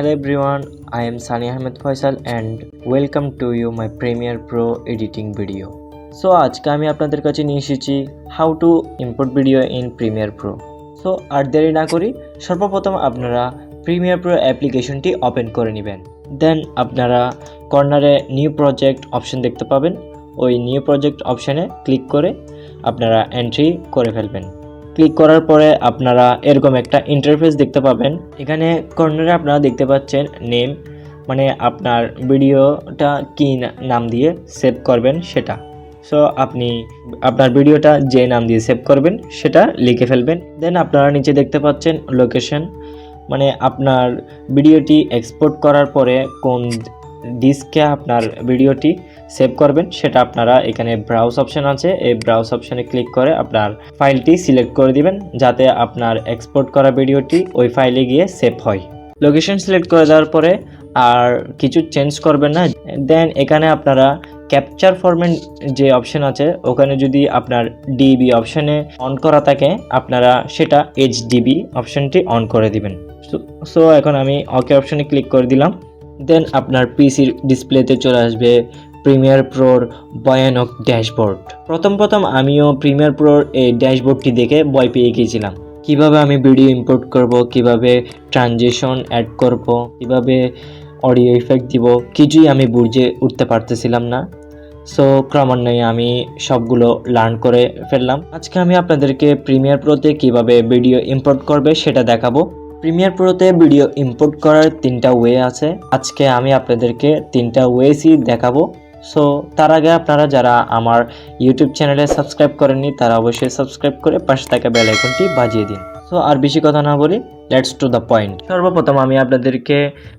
Hello everyone, I am Sani Ahmed Faisal and welcome to you my Premiere Pro editing video. So আজকে আমি আপনাদের কাছে নিয়ে এসেছি how to import video in Premiere Pro so আর দেরি না করি সর্বপ্রথম আপনারা প্রিমিয়ার প্রো অ্যাপ্লিকেশনটি ওপেন করে নেবেন। দেন আপনারা কর্নারে নিউ প্রজেক্ট অপশন দেখতে পাবেন। ওই নিউ প্রজেক্ট অপশানে ক্লিক করে আপনারা এন্ট্রি করে ফেলবেন। ক্লিক করার পরে আপনারা এরকম একটা ইন্টারফেস দেখতে পাবেন। এখানে কর্নারে আপনারা দেখতে পাচ্ছেন নেম মানে আপনার ভিডিওটা কি নাম দিয়ে সেভ করবেন সেটা। সো আপনি আপনার ভিডিওটা যে নাম দিয়ে সেভ করবেন, সেটা লিখে ফেলবেন। দেন আপনারা নিচে দেখতে পাচ্ছেন লোকেশন মানে আপনার ভিডিওটি এক্সপোর্ট করার পরে কোন ডিস্কে আপনার ভিডিওটি সেভ করবেন। সেটা আপনারা এখানে ব্রাউজ অপশন আছে। এই ব্রাউজ অপশনে ক্লিক করে আপনার ফাইলটি সিলেক্ট করে দিবেন যাতে আপনার এক্সপোর্ট করা ভিডিওটি ওই ফাইলে গিয়ে সেভ হয়। লোকেশন সিলেক্ট করে দেওয়ার পরে আর কিছু চেঞ্জ করবেন না। দেন এখানে আপনারা ক্যাপচার ফরম্যাট যে অপশন আছে ওখানে যদি আপনার ডিবি অপশনে অন করা থাকে আপনারা সেটা এইচডিবি অপশনটি অন করে দিবেন। সো এখন আমি ওকে অপশনে ক্লিক করে দিলাম। দেন আপনার পিসির ডিসপ্লেতে চলে আসবে প্রিমিয়ার প্রোর ভয়ানক ড্যাশবোর্ড। প্রথম প্রথম আমিও প্রিমিয়ার প্রোর এই ড্যাশবোর্ডটি দেখে ভয় পেয়ে গিয়েছিলাম। কীভাবে আমি ভিডিও ইম্পোর্ট করব, কীভাবে ট্রানজেকশন অ্যাড করব, কীভাবে অডিও ইফেক্ট দিব, কিছুই আমি বুঝে উঠতে পারতেছিলাম না। সো, ক্রমান্বয়ে আমি সবগুলো লার্ন করে ফেললাম। আজকে আমি আপনাদেরকে প্রিমিয়ার প্রোতে কীভাবে ভিডিও ইম্পোর্ট করবে সেটা দেখাবো। প্রিমিয়ার প্রোতে ভিডিও ইম্পোর্ট করার তিনটা ওয়ে আছে। আজকে আমি আপনাদেরকে তিনটা ওয়েসই দেখাবো। সো, তার আগে আপনারা যারা আমার ইউটিউব চ্যানেলে সাবস্ক্রাইব করেননি, তারা অবশ্যই সাবস্ক্রাইব করে পাশে থাকা বেল আইকনটি বাজিয়ে দিন। সো, আর বেশি কথা না বলি লেটস টু দ্য পয়েন্ট সর্বপ্রথম আমি আপনাদেরকে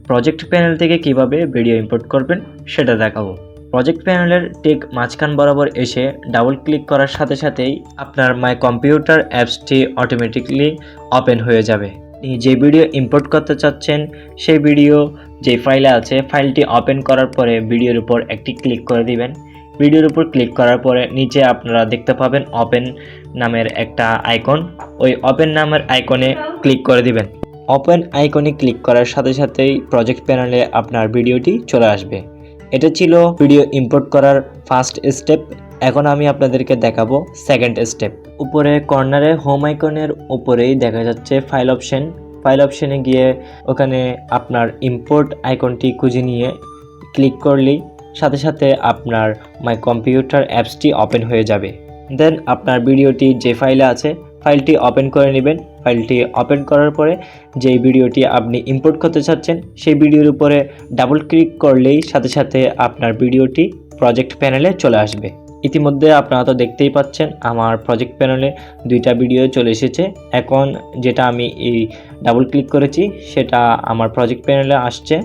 প্রজেক্ট প্যানেল থেকে কীভাবে ভিডিও ইম্পোর্ট করবেন সেটা দেখাবো। প্রজেক্ট প্যানেলের ঠিক মাঝখান বরাবর এসে ডাবল ক্লিক করার সাথে সাথেই আপনার মাই কম্পিউটার অ্যাপসটি অটোমেটিকলি ওপেন হয়ে যাবে। আপনি যে ভিডিও ইম্পোর্ট করতে চাচ্ছেন, সেই ভিডিও যে ফাইলে আছে ফাইলটি ওপেন করার পরে ভিডিওর উপর একটি ক্লিক করে দিবেন। ভিডিওর উপর ক্লিক করার পরে নিচে আপনারা দেখতে পাবেন ওপেন নামের একটা আইকন ওই ওপেন নামের আইকনে ক্লিক করে দিবেন। ওপেন আইকনে ক্লিক করার সাথে সাথেই প্রজেক্ট প্যানেলে আপনার ভিডিওটি চলে আসবে। এটা ছিল ভিডিও ইম্পোর্ট করার ফার্স্ট স্টেপ এখন আমি আপনাদেরকে দেখাবো সেকেন্ড স্টেপ উপরে কর্নারে হোম আইকনের উপরেই দেখা যাচ্ছে ফাইল অপশন ফাইল অপশনে গিয়ে ওখানে আপনার ইম্পোর্ট আইকনটি খুঁজে নিয়ে ক্লিক করলেই সাথে সাথে আপনার মাই কম্পিউটার অ্যাপসটি ওপেন হয়ে যাবে। দেন আপনার ভিডিওটি যে ফাইলে আছে ফাইলটি ওপেন করে নেবেন। ফাইলটি ওপেন করার পরে যেই ভিডিওটি আপনি ইম্পোর্ট করতে চাচ্ছেন, সেই ভিডিওর উপরে ডাবল ক্লিক করলেই সাথে সাথে আপনার ভিডিওটি প্রজেক্ট প্যানেলে চলে আসবে। ইতিমধ্যে আপনারা তো দেখতেই পাচ্ছেন, আমার প্রজেক্ট প্যানেলে দুইটা ভিডিও চলে এসেছে। এখন যেটা আমি এই ডাবল ক্লিক করেছি, সেটা আমার প্রজেক্ট প্যানেলে আসছে।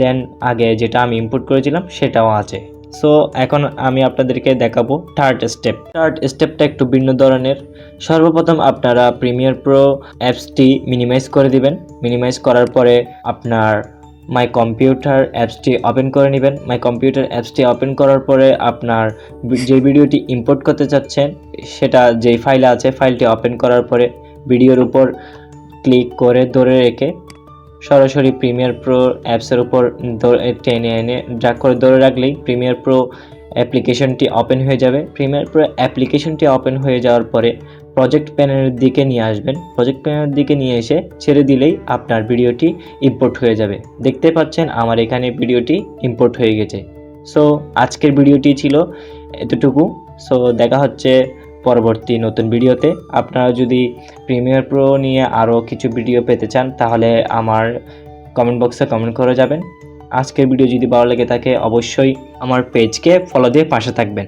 দেন আগে যেটা আমি ইম্পোর্ট করেছিলাম, সেটাও আছে। সো এখন আমি আপনাদেরকে দেখাবো থার্ড স্টেপ থার্ড স্টেপটা একটু ভিন্ন ধরনের। সর্বপ্রথম আপনারা প্রিমিয়ার প্রো অ্যাপসটি মিনিমাইজ করে দিবেন। মিনিমাইজ করার পরে আপনার মাই কম্পিউটার অ্যাপসটি ওপেন করে নেবেন। মাই কম্পিউটার অ্যাপসটি ওপেন করার পরে আপনার যে ভিডিওটি ইম্পোর্ট করতে চাচ্ছেন, সেটা যেই ফাইলে আছে ফাইলটি ওপেন করার পরে ভিডিওর উপর ক্লিক করে ধরে রেখে সরাসরি প্রিমিয়ার প্রো অ্যাপসের উপর টেনে এনে ড্রাগ করে ধরে রাখলেই প্রিমিয়ার প্রো অ্যাপ্লিকেশনটি ওপেন হয়ে যাবে। প্রিমিয়ার প্রো অ্যাপ্লিকেশনটি ওপেন হয়ে যাওয়ার পরে প্রজেক্ট প্যানেলের দিকে নিয়ে আসবেন। প্রজেক্ট প্যানেলের দিকে নিয়ে এসে ছেড়ে দিলেই আপনার ভিডিওটি ইম্পোর্ট হয়ে যাবে। দেখতে পাচ্ছেন আমার এখানে ভিডিওটি ইম্পোর্ট হয়ে গেছে। সো আজকের ভিডিওটি ছিল এতটুকু। সো দেখা হচ্ছে পরবর্তী নতুন ভিডিওতে। আপনারা যদি প্রিমিয়ার প্রো নিয়ে আরও কিছু ভিডিও পেতে চান, তাহলে আমার কমেন্ট বক্সে কমেন্ট করে যাবেন। আজকের ভিডিও যদি ভালো লেগে থাকে, অবশ্যই আমার পেজকে ফলো দিয়ে পাশে থাকবেন।